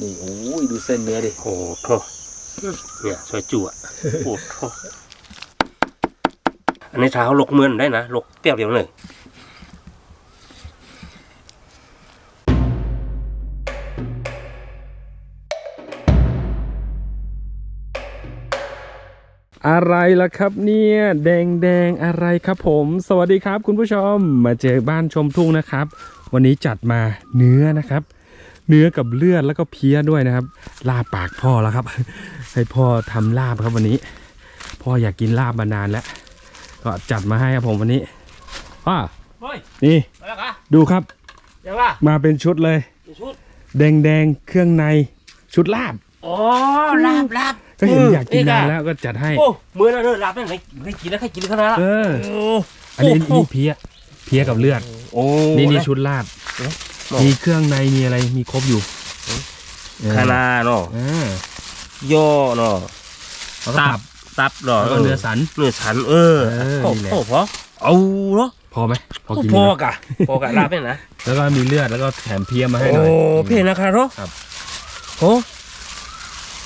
นี่โอ้ยดูเส้นเนื้อดิโอ้โหเนี่ยซอยจุอะโอ้โหอันนี้เท้าลกเมือนได้นะลกเตี้ยวเดียวเลยอะไรล่ะครับเนี่ยแดงแดงๆอะไรครับผม สวัสดีครับคุณผู้ชมมาเจอบ้านชมทุ่งนะครับ วันนี้จัดมาเนื้อนะครับ เนื้อกับเลือดแล้วก็เพี้ยด้วยนะครับ ลาบปากพ่อแล้วครับ ให้พ่อทำลาบครับวันนี้ พ่ออยากกินลาบมานานแล้ว ก็จัดมาให้ครับผมวันนี้พ่อเฮ้ยนี่มาแล้วคะดูครับยังล่ะมาเป็นชุดเลยชุดแดงแดงๆเครื่องในชุดลาบอ๋อลาบลาบก็เห็นอยากกินนานแล้วก็จัดให้โอ้เมื่อนั้นเนอะลาบนั่นไหนไม่กินแล้วใครกินขนาดนั้นเออโอ้อันนี้โอ้นี่เพี้ยเพี้ยกับเลือด โอ้นี่นี่ชุดลาบเอ๊ะ มีเครื่องในมีอะไรมีครบอยู่เออคานาเนาะอ่าย่อเนาะแล้วก็ตัตับบตับเนาะแล้วก็เนื้อสันเนื้อสัน เออเออโอ้นี่แหละโหพอเอาเนาะพอไหมพอกินพอไหมกะพอกะลาบเป็นนะแล้วก็มีเลือดแล้วก็แถมเพี้ยมาให้หน่โอ้อยเพ่นะครับเนาะครับโอ้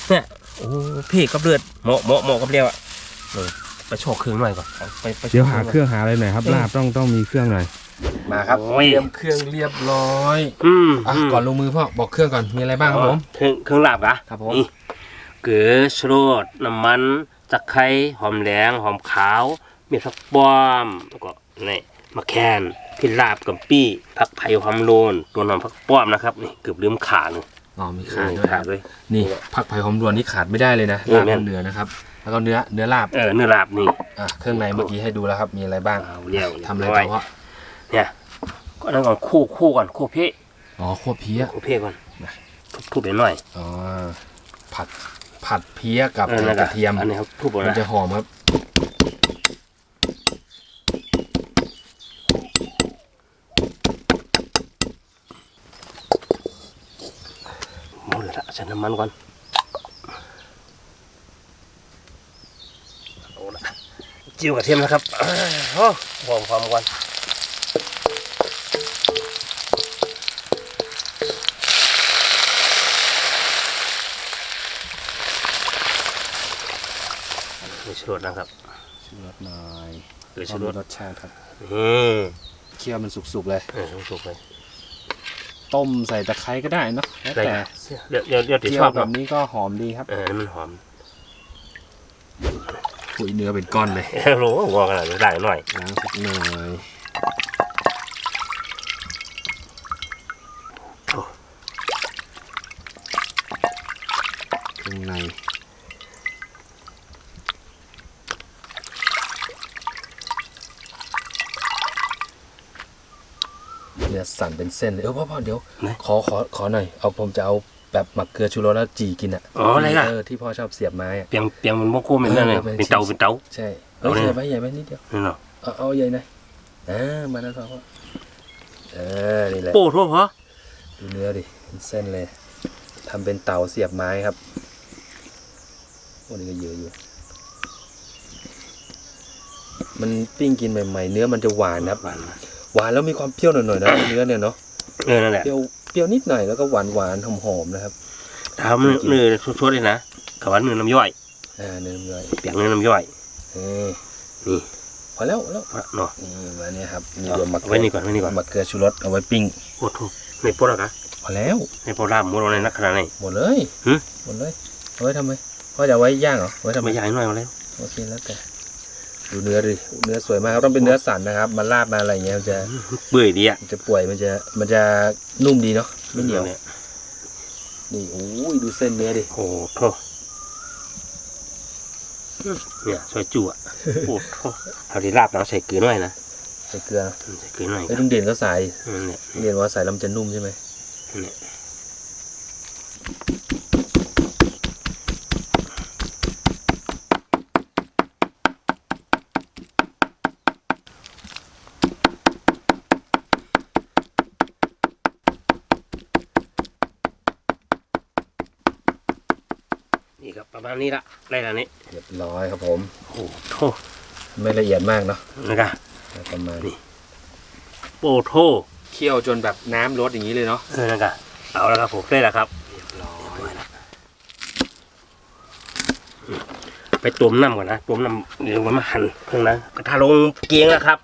เนี่ยโอ้เพ่กับเลือดเหมาะเหมาะเหมาะกับเรียวอะเออไปโชว์เครื่องหน่อยก่อนเอาไปไปโชเดี๋ยวหาหน่เครื่องหาอะไรหน่อยครับลาบต้องต้องมีเครื่องหน่อย มาครับโอ้ย เตรียมเครื่องเรียบร้อยอืมอะมก่อนลงมือพ่อบอกเครื่องก่อนมีอะไรบ้างครับผม เครื่องเครื่องลาบกะครับผม นี่เกลือชูรสน้ำมันตะไคร้หอมแดงหอมขาวเมีผักป้อมแล้วก็นี่มะแคนพี่ลาบกับปี้ผักไผ่หอมโลนตัวน้ำผักป้อมนะครับนี่เกือบลืมขาหนึ่งอ๋อมีขาด้วยคขารับด้วย นี่ผักไผ่หอมรวนนี่ขาดไม่ได้เลยนะเออลาบแม่นบนเนื้อนะครับ แล้วก็เนื้อเนื้อลาบเออเนื้อลาบนี่ อะเครื่องในเมื่อกี้ให้ดูแล้วครับมีอะไรบ้างเอาเรียวทำอะไรเรีต่ยอบร้พ่อเนี่ย ก็นั่งก่อนคู่คู่ก่อนคู่เพ่อ๋อโคตรเพี้ย คู่เพ่ก่อนทุบๆไปหน่อยอ๋อ ผัด ผัดเพี้ยกับเออนั่นกระเทียม อันนี้ครับทุบหมดมันนะจะหอมครับ หมดละใส่น้ำมันก่อนเอาละจิ้วกระเทียมนะครับเอ้ยโอ้หอมความก่อน มี ชูรสนะครับชูรสหน่อยหรือลชูองรดูสรสชาติครับอืมเคี่ยวมันสุกๆเลยเออต้องสุกเลยต้มใส่ตะไคร้ก็ได้เนาะแล้วได้แต่ครับเดี๋ยวเดี๋ยวเดี๋ยวติเคี่ชยอวบแบเนาะบนี้ก็หอมดีครับเออนี่มันหอมขุยเนื้อเป็นก้อนเลยเออรู้ว่างอขนาดนี้ได้หน่อยล้างสักหน่อย โอ้ เครื่องใน เนื้อสั่นเป็นเส้นเลยเออพ่อพ่อเดี๋ยว ไหนขอขอขอหน่อยเอาผมจะเอาแบบหมักเกลือชูรสแล้วจีกินอะอ๋ออะไรล่ะ เออที่พ่อชอบเสียบไม้อะ เปียงเปียงมันโมโก้เป็นนั่นเลยเออเป็นเป็นเตาเป็นเตา ใช่เอาเอาเลยใหญ่ไปใหญ่ไปนิดเดียวนี่เนาะเอาเอาใหญ่หน่อยอ่ามาแล้วพ่อพ่อเออนี่แหละโป้ทั่วพอดูเนื้อดิเป็นเส้นเลยทำเป็นเตาเสียบไม้ครับโอ้นี่ก็เยอะอยู่ มันปิ้งกินใหม่ๆ เนื้อมันจะหวานนะครับ หวานนะ หวานแล้วมีความเปรี้ยวหน่อยๆนะเนื้อเนี่ยเนาะเออนั่นแหละเปรี้ยวเปรี้ยวนิดหน่อยแล้วก็หวานหวานๆหอมๆนะครับทำเนื้อเนื้อชดๆเลยนะกับว่าเนื้อน้ำย่อยอ่าเนื้อเนื้อเปียงเนื้อน้ำย่อยเอ้ยนี่พอแล้วพอแล้วเนาะนี่มาเนี่ยครับนี่เอารวมหมักเอาไว้นี่ก่อนไว้นี่ก่อนหมักเกลือชูรสเอาไว้ปิ้งโอ้ทุในโป้ละกะพอแล้วในโป้ลาบหมูเราในนักขนาดไหนหมดเลยหึหมดเลยเอาไว้ทำไมพ่อจะเอาไว้ย่างเหรอเอาไว้ทำไมไม่ใหญ่หน่อยมาแล้วโอเคแล้วแต่ ดูเนื้อดิเนื้อสวยมากครับต้องเป็นเนื้อสันนะครับมาลาบมาอะไรอย่างเงี้ยมันจะเปื่อยดีอะมันจะป่วยมันจะมันจะนุ่มดีเนาะไม่เหนียวเนี่ยนี่โอ้ยดูเส้นเนื้อดิโอ้โหเนี่ยซอยจุอะโอ้โหเอาที่ลาบเราใส่เกลือหน่อยนะใส่เกลือใส่เกลือหน่อยไอ้ยลุงเด่นก็ใส่อืมเนี่ยลุงเด่นว่าใส่แล้วมันจะนุ่มใช่ไหมเนี่ยนี่ครับประมาณ นี้ละได้แล้วนี้เรียบร้อยครับผม โอ้โหไม่ละเอียดมากเนาะนะครับ ประมาณนี่โปโทเคี่ยวจนแบบน้ำลดอย่างนี้เลยเนาะเออนะครับเอาแล้วครับผมได้แล้วครับร้อยไปต้มน้ำก่อนนะต้มน้ำเดี๋ยวมันมาหั่นเครื่องนะกระทะลงเกียงแล้วครับ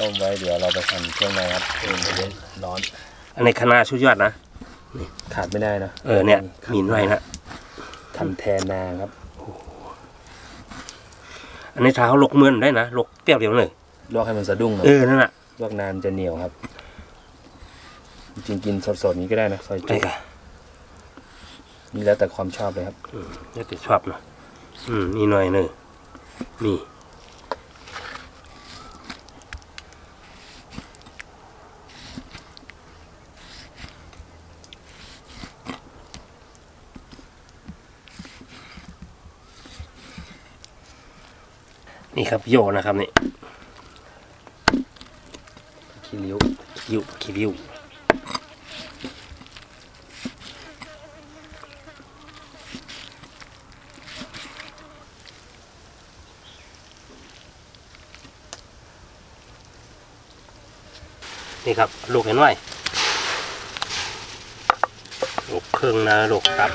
ต้มไว้เดี๋ยวเราไปหั่นเครื่องในครับเองจะได้ร้อนอันนี้คณะชุดยอดนะ ขาดไม่ได้นะเออเนี่ยมีนไว้นะคันแทนนาครับ อันนี้ถ้าเขาลกเมือนได้นะลกเปรี้ยวเดียวเลยลวกให้มันสะดุ้งหน่อยเออนั่นน่ะลวกนานจะเหนียวครับ จริงๆกินสดๆนี้ก็ได้นะซอยไอ้จุ๊กะนี่แล้วแต่ความชอบเลยครับนี่ติดชอบเนาะอืมนี่หน่อยหนึ่งนี่ นี่ครับโยนะครับนี่ขี้ริ้วคิวคิวนี่ครับลูกเห็นไหมลูกครึ่งนะลูกครับ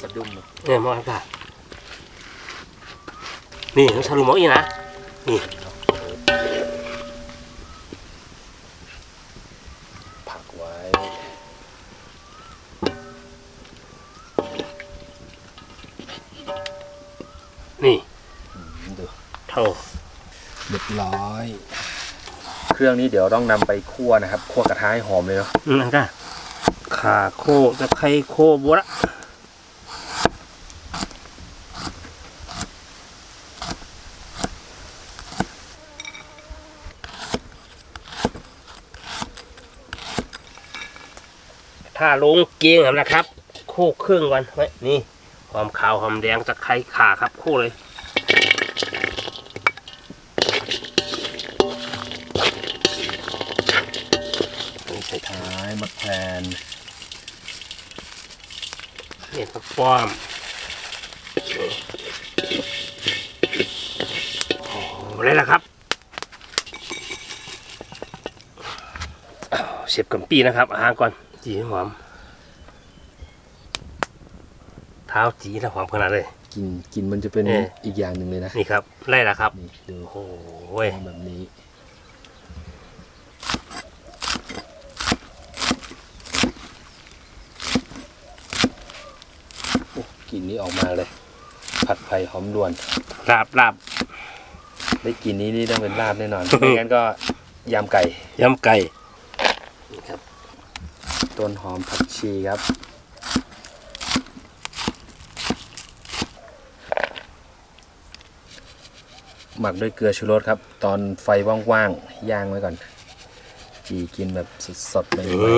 สะดุ้งเลยเนี่ยมองค่ะนี่ต้องชาลูมอกอีกนะ นี่ผักไว้นี่ดูเท่าเรียบร้อย เครื่องนี้เดี๋ยวต้องนำไปคั่วนะครับ คั่วกระทะให้หอมเลยเนาะนั่นก็ขาโคตะไคร้โคบัวละ ถ้าลงเกียงนะครับโคเครื่องก่อนไว้นี่หอมขาวหอมแดงตะไคร้ขาครับโคเลยนี่ใส่ท้ายมะแขวนเห็ดผักป้อมโอ้โหได้แล้วครับอ้าวเสียบกัมปีนะครับอาหารก่อน จีหอมเท้าจีแล้วหอมขนาดเลย กินกินมันจะเป็นเอออีกอย่างหนึ่งเลยนะนี่ครับไล่แล้วครับ นี่ดูโอ้โหเว้ยแบบนี้โอ้กลิ่นนี้ออกมาเลย ผัดไผ่หอมด่วน ลาบลาบได้กลิ่นนี้นี่ต้องเป็นลาบแน่นอน ไม่งั้นก็ยำไก่ยำไก่นี่ครับ ต้นหอมผักชีครับ หมักด้วยเกลือชูรสครับ ตอนไฟว่างๆย่างไว้ก่อนจีกินแบบสดๆใหม่อื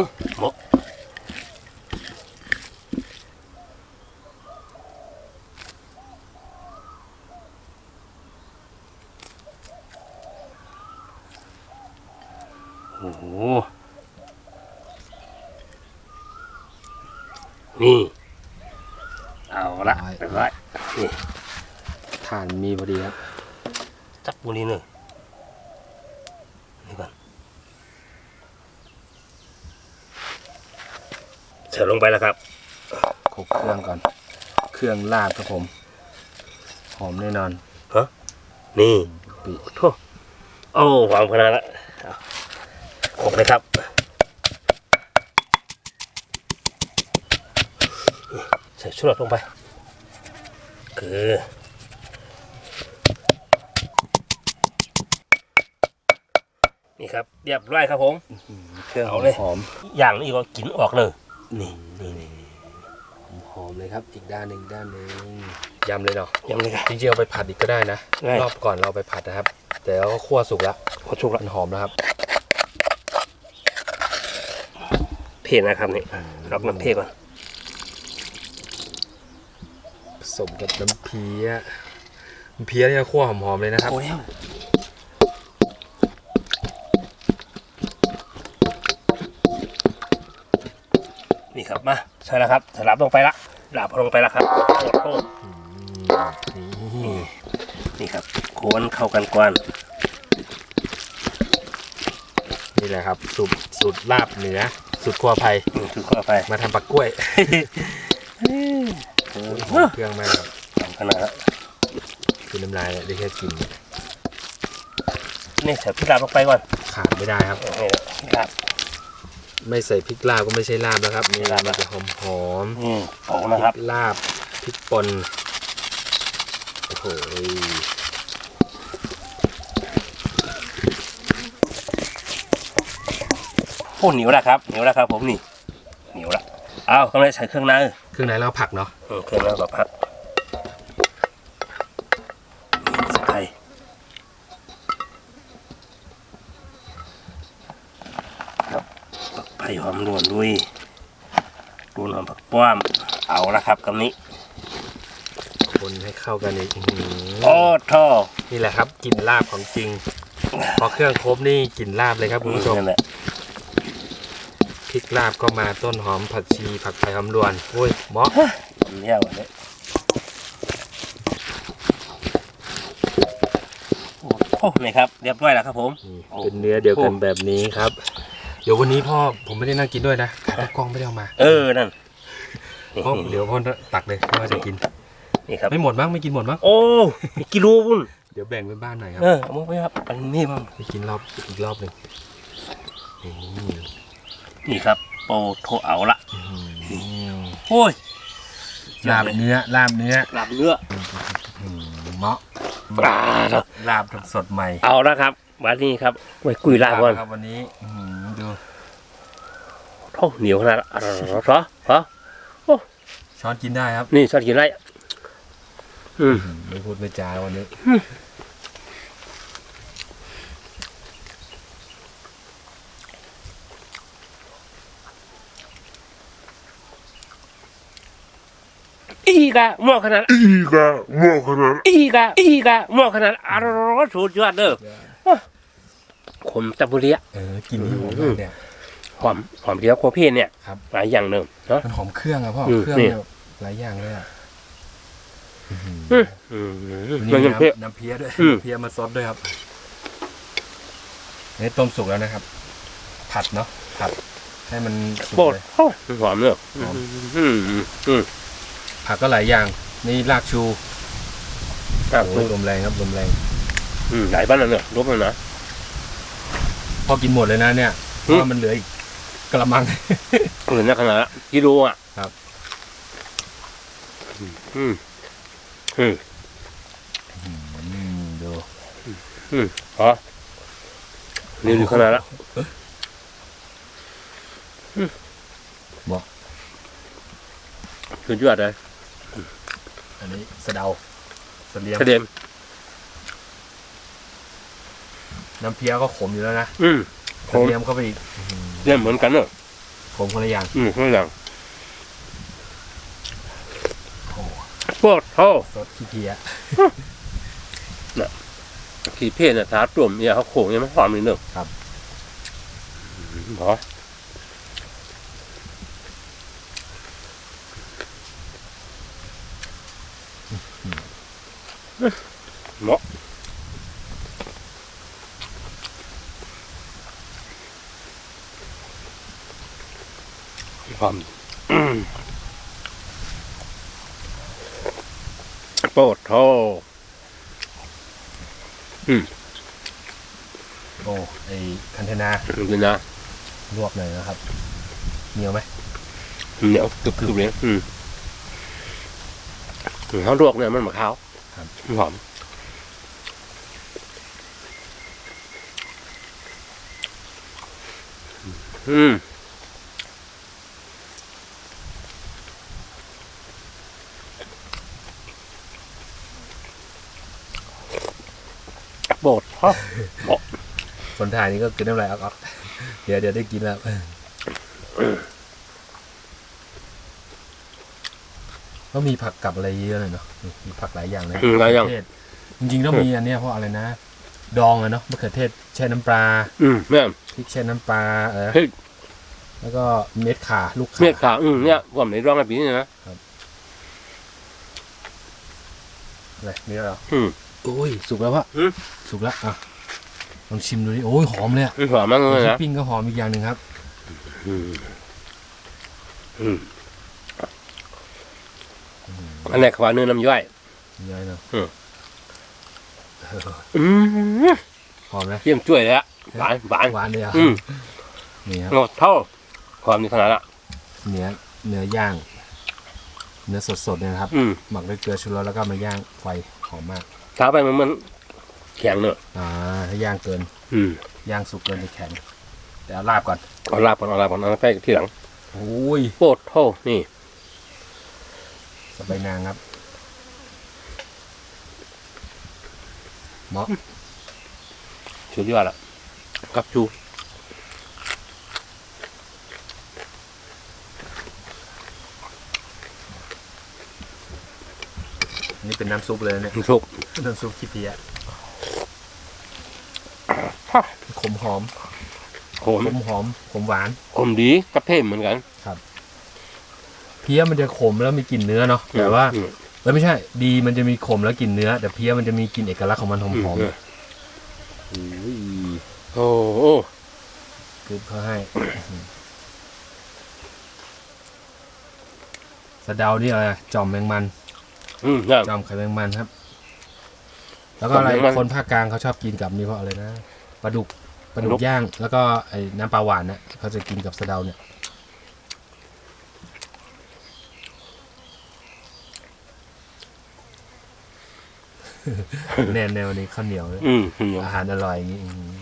มหมาะอ้โห นี่ เอาละเรียบร้อยนี่ๆถ่านมีพอดีครับจักบุรีหนึ่งนี่ก่อนเสิร์ฟลงไปแล้วครับคลุกเครื่องก่อน เครื่องลาบครับผม หอมแน่นอนนี่ปีโถ่โอ้หวานขนาดละเอาครบเลยครับ ใส่ชุดลงไป คือนี่ครับเรียบร้อยครับผมเครื่องเอาเลยหอมอย่างนี้ก็กินออกเลย นี่นี่นี่หอมเลยครับ อีกด้านหนึ่งอีกด้านหนึ่งยำเลยเนาะยังเลยครับจริงๆเอาไปผัดอีกก็ได้นะได้รอบก่อนเราไปผัดนะครับ แต่เราก็คั่วสุกละพอชุกละมันหอมแล้วครับเพจนะครับนี่รับน้ำเพจก่อน ผ สมกับน้ำเพี้ยน้ำเพี้ยเนี่ยคั่วหอมๆเลยนะครับโอ้แล้วนี่ครับมาใช่แล้วครับสลับลงไปละหลาบลงไปละครับโอ้โหนี่นี่ครับโคนเข้ากันก่อนเมนี่แหละครับสูตรสูตรลาบเหนือสูตรครัวไผ่อืมคือเข้าไปมาทำปักกล้วย เออเครื่องมากครับขนาดนั้นคือน้ำลายเนี่ยได้แค่กินเนี่ยนี่ใส่พริกลาบลงไปก่อนขาดไม่ได้ครับนี่พริกลาบไม่ใส่พริกลาบก็ไม่ใช่ลาบแล้วครับนี่ลาบมันจะหอมหอมนี่ผงๆนะครับพกลาบพริกป่นโอ้โหโอ้เหนียวแล้วครับเหนียวแล้วครับ ผมนี่เหนียวละเอากำลังใส่เครื่องใน เครื่องในเราผักเนาะอืมเครื่องในแบบพักนี่ใส่ไข่ครับผักไผ่หอมรวนด้วยรวนหอมผักป้อมเอาละครับคำนี้ คนให้เข้ากันอีกอื้อหือโอ้ท่อนี่แหละครับกลิ่นลาบของจริง พอเครื่องครบนี่กลิ่นลาบเลยครับคุณผู้ชม นั่นแหละพ ริกลาบก็มาต้นหอมผักชีผักไผ่หอมรวนโอ้ยเหมาะผมเที่ยววันนี้โอ้นี่ครับเรียบร้อยแล้วครับผมนี่โอ้เป็นเนื้อเดียวกันแบบนี้ครับ เดี๋ยววันนี้พ่อผมไม่ได้นั่งกินด้วยนะขาตั้งกล้องไม่ได้เอามา เออนั่นเพราะเดี๋ยวพ่อตักเลยพ่อจะกินนี่ครับไม่หมดมั้งไม่กินหมดมั้งโอ้มีกิโลบุ่นเดี๋ยวแบ่งไปบ้านหน่อยครับเออเอามาไปครับอันนี้มั้งไปกินรอบอีกรอบหนึ่งนี่ นี่ครับโปโทเอาละอื้อหือโอ้ยลาบเนื้อลาบเนื้อลาบเนื้ออื้อเหมาะปลาครับลาบสดใหม่ เอาละครับ วันนี้ครับไว้กุยลาบก่อนครับวันนี้อื้อหือดูโอ้เหนียวขนาดนั้นเหรอเหรอเหรอช้อนกินได้ครับ นี่ชอบกินไรอืมไม่พูดไม่จาวันนี้ อีกอะหม้อขนาดอีกอะหม้อขนาดอีกอะอีกอะหม้อขนาดอร่อยสุดยอดเด้อขมตะบุรีอะเออกินที่หอมมากเนี่ยหอมหอมเกี๊ยวโคเพนเนี่ยครับหลายอย่างเดิมเนาะมันหอมเครื่องอะพ่ออืมเครื่องนี่เนี่ยหลายอย่างเลยอะอื้อหืออืมอืมนี่มันยังเผ็ดน้ำน้ำเพี้ยด้วยอืมน้ำเพี้ยมาซดด้วยครับนี่ต้มสุกแล้วนะครับ ผัดเนาะผัดให้มันสุกโบดเลยโอ้หอมเนอะหอมอืมอืมอืม ผักก็หลายอย่าง นี่รากชูครับโอ้ยลมแรงครับลมแรง อืมหลายบ้านแล้วเนอะรบแล้วนะ พอกินหมดเลยนะเนี่ยเพอืมราะว่ามันเหลืออีกกระมัง เหมือนนักขนาดละกิโลอะครับ อืมอืมอืมอืมดูอืมอ๋อนี่อยู่ขนาดละบอกสุดยอดเลย อันนี้สะเดาเสลียมกระเด็นน้ำเพี้ยก็ขมอยู่แล้วนะอืมเสลียมเข้าไปอีกเรียนเหมือนกันเนอะขมคนละอย่างอืมข้างหลังโอ้โคตรเท่าสดขี้เพี้ยขี่เพศเนี่ยตาตุ่มเนี่ยเขาโขงยังไม่หอมเลยเนอะครับ อืมเหรอ เหมาะหอมอืมโปรดโทโอ้ไอคันเทนาดูนะลวกหน่อยนะครับเหนียวไหมเหนียวกรึบกรึบเลยอืมอืมเขาลวกเนี่ยมันมะขาว ครับหอมอืมโบดฮะคนถ่ายนี่ก็กินน้ำลายออกๆเดี๋ยวเดี๋ยวได้กินแล้ว ก็มีผักกับอะไรเยอะเลยเนาะนี่มีผักหลายอย่างเลยอืมหลายอย่าง มะเขืเทศจริงๆต้องมีอันเนี้ยเพราะอะไรนะ ดองอะเนาะมะเขือเทศแช่น้ำปลาอืมเนี่ย พริกแช่น้ำปลาเออเฮ้ยแล้วก็เม็ดข่าลูกข่า เม็ดขาวอืมเนี่ยผมในร่องในปีนี้นะ อะไรนี่เหรออืมโอ้ย สุกแล้ววะอืม สุกแล้วอะลองชิมดูดิโอ้ยหอมเลยอะอืมหอมมากเลยที่นะ ปิ้งก็หอมอีกอย่างหนึ่งครับ อืมอืม อันนี้ขวาเนื้อน้ำย่อยย้อยเนาะอืมหอมนะเยี่ยมช่วยเลยอะหวานหวานหวานเลยอะอืมนี่ครับโอ้เท่าความนี้ขนาดละเนื้อเนื้อย่าง เนื้อสดๆเนี่ยนะครับอืมหมักด้วยเกลือชูรสแล้วก็มาย่างไฟหอมมากเท้าไปมันมันแข็งเนอะอ่าถ้าย่างเกิน อืมย่างสุกเกินจะแข็งแต่เอาลาบก่อนเอาลาบก่อนเอาลาบก่อนเอาไปทีหลังโอ้ยโปรดเท่านี่ สบายนางครับเหมาะสุดยอดละกับจูนี่เป็นน้ำซุปเลยเนี่ยสุกน้ำซุปขี้เพี้ยขมหอม ขม ขมหอม ขมหวาน ขมดีกับเทมเหมือนกัน เพี้ยมันจะขมแล้วมีกลิ่นเนื้อเนาะแต่ว่าอืมเอ้ยไม่ใช่ ดีมันจะมีขมแล้วกลิ่นเนื้อ แต่เพี้ยมันจะมีกลิ่นเอกลักษณ์ของมันหอมหอมอืมโอ้ยโอ้โอ้คือเขาให้สะเดานี่อะไรอะจอมแมงมันอืมนั่นจอมไข่แมงมันครับ แล้วก็อะไรจอมแมงมันคนภาคกลางเขาชอบกินกับนี่เพราะอะไรนะปลาดุกปลาดุปลาดุกกย่าง แล้วก็ไอ้น้ำปลาหวานนะเขาจะกินกับสะเดาเนี่ย แน่แนวนี้ข้าวเหนียวเลยอืมอืมอาหารอร่อยอย่างนี้อืม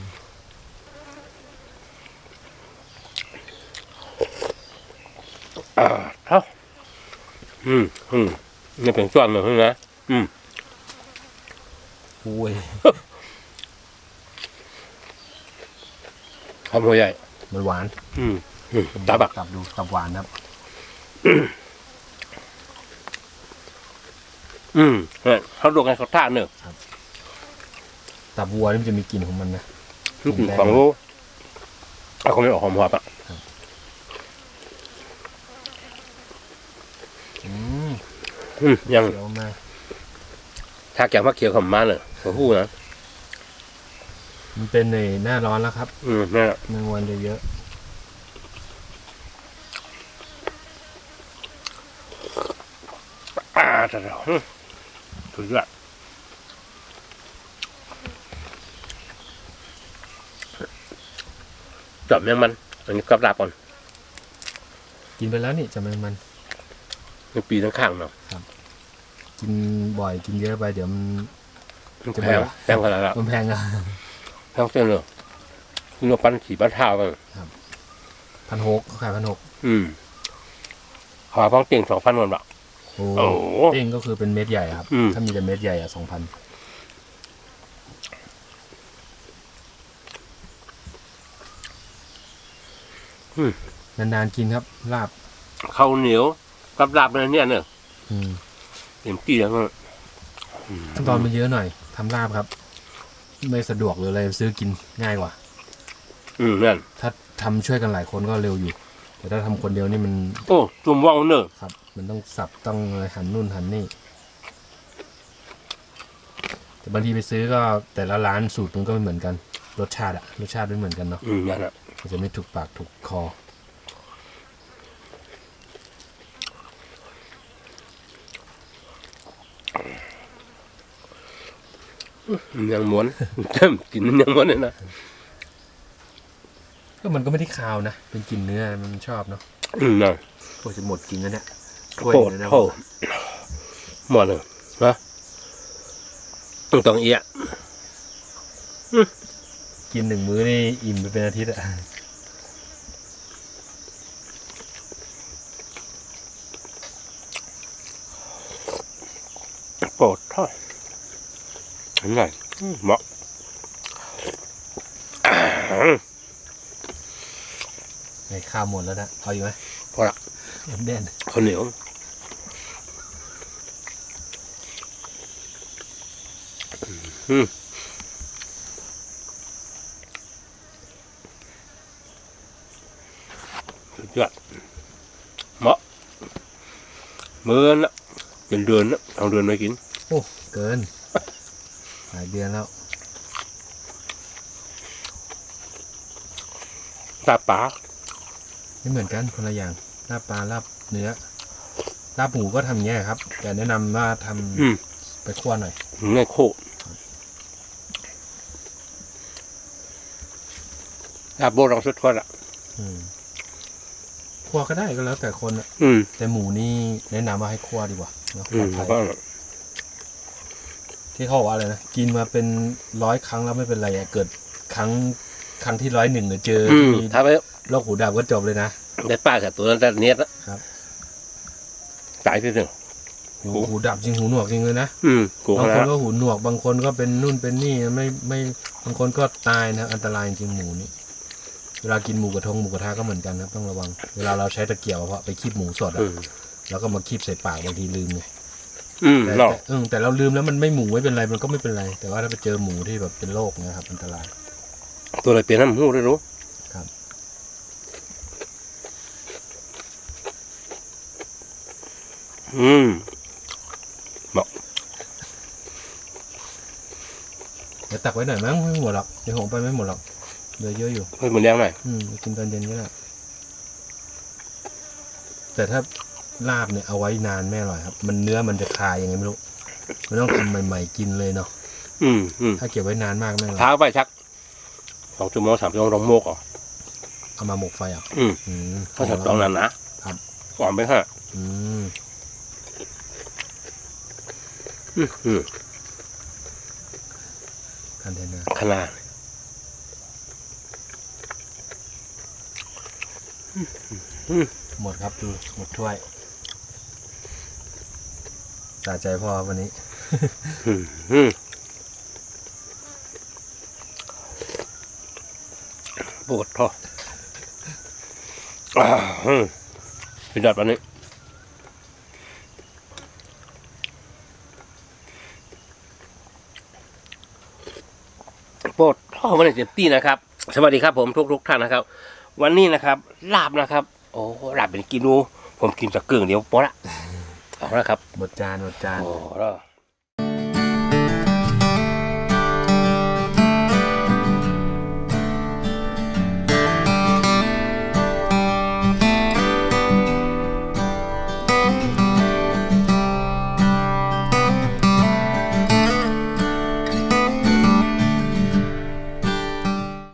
อ่าเท่าอืมอืมนี่เป็นส่วนหนึ่งนะโอ้ยคำหัวใหญ่ มันหวาน อืมอืมตับอะตับดูตับหวานครับ อืมเนี่ยเขาดูกันเขาท่าเนอะตับวัวนี่มันจะมีกลิ่นของมันนะอืมของรู้เอาคนไม่ออกหอมหอมอะอืมอืมยังเขียวมากถ้าแกงผักเขียวขมมาเลยเขาพูดนะมันเป็นในหน้าร้อนแล้วครับอืมนี่นแหละแมงวันจะเยอะอ่าแต่เราอืม สุดยอดจับแมงมัน อันนี้กับลาบก่อนกินไปแล้วนี่จะแมงมัน ในปีทั้งข้างเนาะกินบ่อยกินเยอะไปเดี๋ยวมันมันจะแพไม่งไหวแพงขนาดละมันแพงอะแพงเส้นเลยคุณมาปั้นขี่ปั้นเท้ากันพันหกเขาขายพันหกอืมหาฟังเตียงสองพันวันบาท โอ้โอ้โหเองก็คือเป็นเม็ดใหญ่ครับ อืม ถ้ามีแต่เม็ดใหญ่อะสองพันอืมนานๆกินครับลาบข้าวเหนียวกับลาบอะไรเนี่ยเนอะอืมเต็มที่แล้วก็ขั้นตอนมันเยอะหน่อยทำลาบครับ ไม่สะดวกหรืออะไรซื้อกินง่ายกว่า อืมนั่นถ้าทำช่วยกันหลายคนก็เร็วอยู่ แต่ถ้าทำคนเดียวนี่มัน โอ้จุ่มว่าวเนอะครับ มันต้องสับต้องหันนู่นหันนี่แต่บางทีไปซื้อก็แต่ละร้านสูตรมันก็ไม่เหมือนกัน รสชาติอะรสชาติไม่เหมือนกันเนาะอืมนั่นอะมันจะไม่ถูกปากถูกคอยังม้วนเต็มกินมันยังม้วนเลยนะก็มันก็ไม่ได้คาวนะ เป็นกลิ่นเนื้อมันชอบเนาะอืมนั่นโอ้จะหมดกินแล้วเนี่ยถ้วย โปรดเลยนะโทหมดเลยนะต้องต้องเอียะกินหนึ่งมื้อนี่อิ่มไปเป็นอาทิตย์อะโปรดโทษเห็นไงอืมเหมาะไอ้ข้าวหมดแล้วนะ เอาอยู่ไหมพอละเอ็มเด่นข้าวเหนียวอืม สุดยอดเหมาะเมื่อนละเป็นเดือนละเอาเดือนมากิน โอ้เกินหลายเดือนแล้วลาบปลาไม่เหมือนกันคนละอย่างลาบปลาลาบเนื้อลาบหมูก็ทำอย่างเงี้ยครับ แต่แนะนำว่าทำอืม ไปคั่วหน่อยในโค ลาบโบราณสุดทอดอะ อืมคั่วก็ได้ก็แล้วแต่คนอะอืมแต่หมูนี่แนะนำว่าให้คั่วดีกว่าเนอะอืมปลอดก็ภัยที่เขาบอกว่าอะไรนะกินมาเป็นร้อยครั้งแล้วไม่เป็นไรอะเกิดครั้งครั้งที่ร้อยหนึ่งเนี่ยเจออืมที่ถ้าไปโรคหูดับก็จบเลยนะ ได้ป้ากับตัวนั้นแต่เนี้ยนะครับตายที่หนึ่ง หูหูดับจริงหูหนวกจริงเลยนะอืมกูบางขคนาดนก็หูหนวกบางคนก็เป็นนู่นเป็นนี่ไม่ไม่บางคนก็ตายนะอันตรายจริงหมูนี่ เวลากินหมูกระทงหมูกระทะก็เหมือนกันครับต้องระวัง เวลาเราใช้ตะเกียบอะเพราะไปคีบหมูสดอะอืมแล้วก็มาคีบใส่ปากบางทีลืมไงอืมแต่เนาะแต่เออแต่เราลืมแล้วมันไม่หมูไม่เป็นไรมันก็ไม่เป็นไร แต่ว่าถ้าไปเจอหมูที่แบบเป็นโรคนะครับอันตราย ตัวอะไรเปลี่ยนน้ำหูได้รู้ครับ อืมเดี๋ยวตักไว้หน่อยมั้งไม่หมดหรอกเดี๋ยวผมไปไม่หมดหรอก เหลือเยอะอยู่เพิ่มมันแรงหน่อยอืมกินตอนเย็นก็ได้แต่ถ้าลาบเนี่ยเอาไว้นานไม่อร่อยครับ มันเนื้อมันจะคายยังไงไม่รู้มันต้องทำใหม่ ๆ กินเลยเนาะอืมอืมถ้าเก็บไว้นานมากไม่อร่อยเท้าไปชักสองชั่วโมงสามชั่วโมงลองโมกอะเอามาหมกไฟอะอืมอืมเขาจะตองนั้นนะครับก่อนไปฮะอืมอืมอืมคันเทนเนอร์ขนาด หมดครับดูหมดถ้วยสะใจพอวันนี้ปวดท้ออ่าอืมพิจารณาวันนี้ปวดท้อวันนี้เจ็บตีนะครับ สวัสดีครับผมทุกทุกท่านนะครับ วันนี้นะครับลาบนะครับ โอ้ลาบเป็นกิโลผมกินสักเกลืองเดียวพอละเอาละครับหมดจานหมดจาน โอ้แล้ว